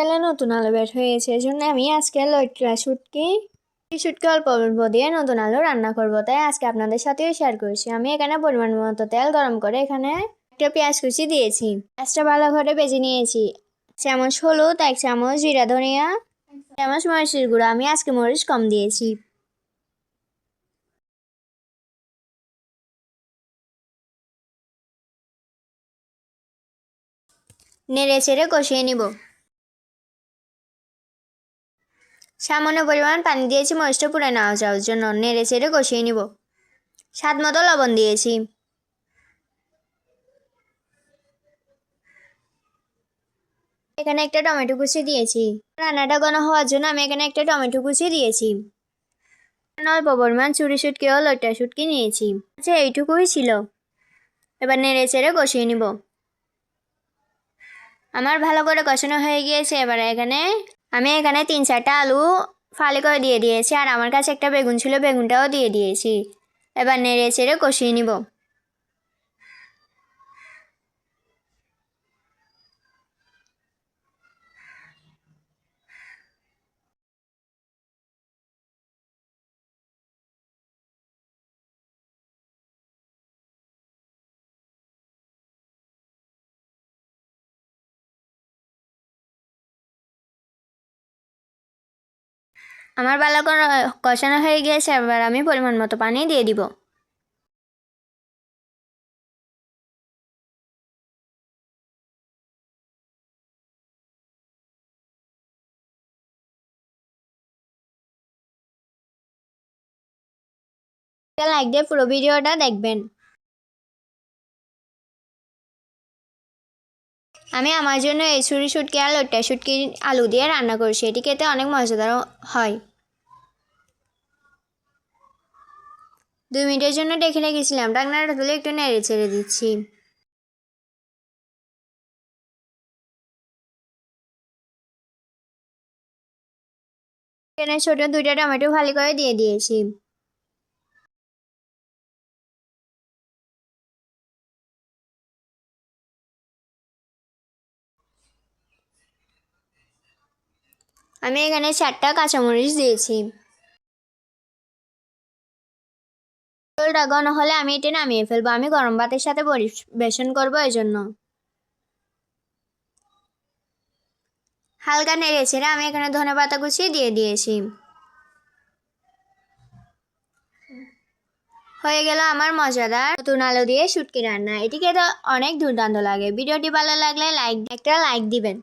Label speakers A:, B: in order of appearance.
A: শীতকালে নতুন আলু বের হয়েছে এই জন্য আমি আজকে লইট্রা শুটকি শুটকি অল্প অল্প দিয়ে নতুন আলু রান্না করব। তাই আজকে আপনাদের সাথেও শেয়ার করছি। আমি এখানে পরিমাণ মতো তেল গরম করে এখানে একটা পেঁয়াজ কুচি দিয়েছি। পেঁয়াজটা ভালো করে বেজে নিয়েছি। চামচ হলুদ, এক চামচ জিরা ধনিয়া চামচ মরিচের গুঁড়ো। আমি আজকে মরিচ কম দিয়েছি। নেড়ে চেড়ে কষিয়ে নিব। সামান্য পরিমাণ পানি দিয়েছি, মরিচটা পুড়ে নেওয়া যাওয়ার জন্য। নেড়ে চেড়ে কষিয়ে নিব। স্বাদ মতো লবণ দিয়েছি। এখানে একটা টমেটো কুচি দিয়েছি। রান্নাটা ঘন হওয়ার জন্য আমি এখানে একটা টমেটো কুচি দিয়েছি। অল্প পরিমাণ চুরি শুটকি ও লইটা শুটকি নিয়েছি। আচ্ছা এইটুকুই ছিল। এবার নেড়ে চেড়ে কষিয়ে নিব। আমার ভালো করে কষানো হয়ে গিয়েছে, এবার এখানে আমি এখানে তিন চারটা আলু ফালি করে দিয়ে দিয়েছি, আর আমার কাছে একটা বেগুন ছিল, বেগুনটাও দিয়ে দিয়েছি। এবার নেড়ে চেড়ে কষিয়ে নিব। আমার করে কষানো হয়ে গিয়েছে, এবার আমি পরিমাণ মতো পানি দিয়ে দিব। লাইক দিয়ে পুরো ভিডিওটা দেখবেন। আমি আমার জন্য এই ছুরি শুটকি আর লোট্টা শুটকি আলু দিয়ে রান্না করছি, এটি খেতে অনেক মজাদার হয়। দুই মিনিটের জন্য ডেকে রেখেছিলাম ডাকনাটা তুলে একটু নেড়ে ছেড়ে দিচ্ছি। এখানে ছোটো দুইটা টমেটো ভালো করে দিয়ে দিয়েছি। আমি এখানে চারটা কাঁচামরিচ দিয়েছি। ঝোলটা ঘন হলে আমি এটা নামিয়ে ফেলব। আমি গরম ভাতের সাথে পরিবেশন করব এই জন্য হালকা নেড়ে ছেড়ে আমি এখানে ধনে পাতা গুছিয়ে দিয়ে দিয়েছি। হয়ে গেল আমার মজাদার নতুন আলু দিয়ে শুটকি রান্না। এটি খেতে অনেক দুর্দান্ত লাগে। ভিডিওটি ভালো লাগলে লাইক, একটা লাইক দিবেন।